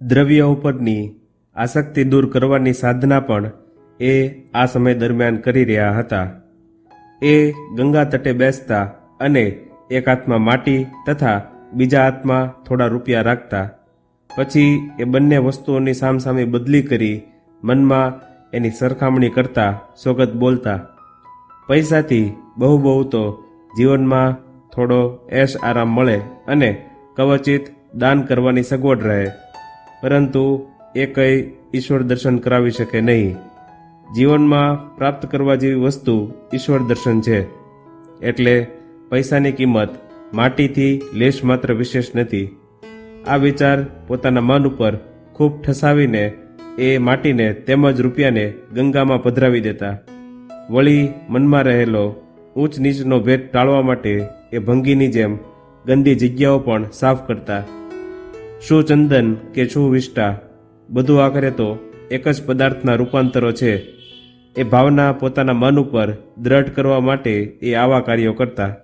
દ્રવ્ય ઉપરની આસક્તિ દૂર કરવાની સાધના પણ એ આ સમય દરમિયાન કરી રહ્યા હતા. એ ગંગા તટે બેસતા અને એક હાથમાં માટી તથા બીજા હાથમાં થોડા રૂપિયા રાખતા. પછી એ બંને વસ્તુઓની સામસામે બદલી કરી મનમાં એની સરખામણી કરતા સોગત બોલતા, પૈસાથી બહુ બહુ તો જીવનમાં થોડો એશ આરામ મળે અને કવચિત દાન કરવાની સગવડ રહે. પરંતુ એ કંઈ ઈશ્વર દર્શન કરાવી શકે નહીં. જીવનમાં પ્રાપ્ત કરવા જેવી વસ્તુ ઈશ્વર દર્શન છે. એટલે પૈસાની કિંમત માટીથી લેશ માત્ર વિશેષ નથી. આ વિચાર પોતાના મન ઉપર ખૂબ ઠસાવીને એ માટીને તેમજ રૂપિયાને ગંગામાં પધરાવી દેતા. વળી મનમાં રહેલો ઊંચ નીચનો ભેદ ટાળવા માટે એ ભંગીની જેમ ગંદી જગ્યાઓ પણ સાફ કરતા. શું ચંદન કે શું વિષ્ટા? બધું આખરે તો એક જ પદાર્થના રૂપાંતરો છે. એ ભાવના પોતાના મન ઉપર દ્રઢ કરવા માટે એ આવા કાર્યો કરતા.